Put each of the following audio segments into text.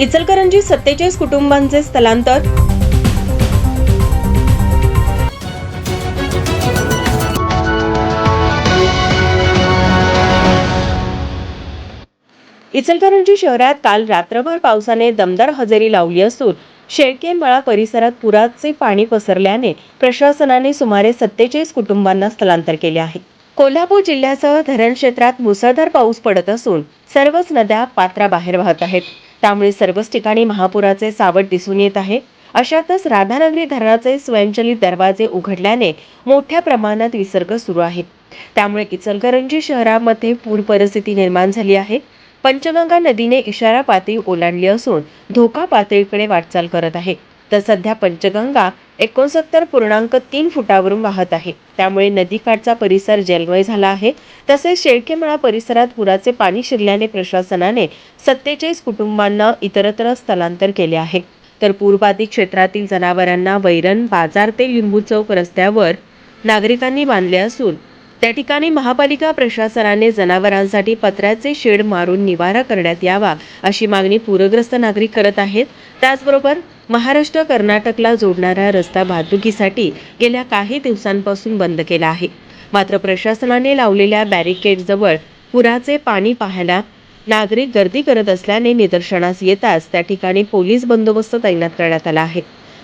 इचलकरंजी सत्तेचाळीस कुटुंबांचे स्थलांतर. इचलकरंजी शहरात काल रात्रभर पावसाने दमदार हजेरी लावली असून शेळकेमळा परिसरात पुराचे पाणी पसरल्याने प्रशासनाने सुमारे सत्तेचाळीस कुटुंबांना स्थलांतर केले आहे. कोल्हापूर जिल्ह्यासह धरण क्षेत्रात मुसळधार पाऊस पडत असून सर्वच नद्या पात्राबाहेर वाहत आहेत. त्यामुळे सर्वच ठिकाणी महापुराचे सावट दिसून येत आहे. अशातच राधानगरी धरणाचे स्वयंचलित दरवाजे उघडल्याने मोठ्या प्रमाणात विसर्ग सुरू आहे. त्यामुळे इचलकरंजी शहरामध्ये पूर परिस्थिती निर्माण झाली आहे. पंचगंगा नदीने इशारा पातळी ओलांडली असून धोका पातळीकडे वाटचाल करत आहे. तर सध्या पंचगंगा एकोणसत्तर पूर्णांक तीन फुटावरून वाहत आहे. त्यामुळे नदीकाठचा परिसर जलमय झाला आहे. तसेच शेळकेमळा परिसरात पुराचे पाणी शिरल्याने प्रशासनाने सत्तेचाळीस कुटुंबांना इतरत्र स्थलांतर केले आहे. तर पूरबाधित क्षेत्रातील जनावरांना वैरण बाजार ते लिंबू चौक रस्त्यावर नागरिकांनी बांधले असून त्या ठिकाणी महापालिका प्रशासनाने जनावरांसाठी पत्र्याचे शेड मारून निवारा करण्यात यावा अशी मागणी पूरग्रस्त नागरिक करत आहेत. त्याचबरोबर महाराष्ट्र कर्नाटकला जोडणारा रस्ता वाहतुकीसाठी गेल्या काही दिवसांपासून बंद केला आहे. मात्र प्रशासनाने लावलेल्या बॅरिकेडजवळ पुराचे पाणी पाहायला नागरिक गर्दी करत असल्याने निदर्शनास येताच त्या ठिकाणी पोलीस बंदोबस्त तैनात करण्यात आला आहे.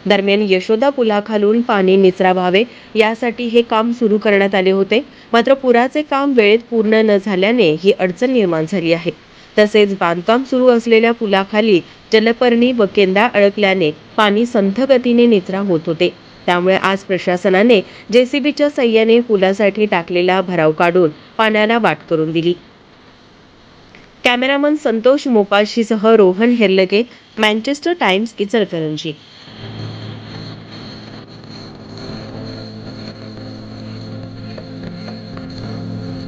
दरम्यान यशोदा पुलाखालून पाणी निचरा व्हावे यासाठी हे काम सुरू करण्यात आले होते. मात्र पुराचे काम वेळेत पूर्ण न झाल्याने ही अडचण निर्माण झाली आहे. तसेच बांधकाम सुरू असलेल्या पुलाखाली जलपर्णी व केंद्रा अडकल्याने पाणी संथ गतीने निचरा होत होते. त्यामुळे आज प्रशासनाने जेसीबीच्या सहाय्याने पुलासाठी टाकलेला भराव काढून पाण्याला वाट करून दिली. कॅमेरामन संतोष मोपाशीसह रोहन हेर्लगे मँचेस्टर टाइम्स इचलकरंजी.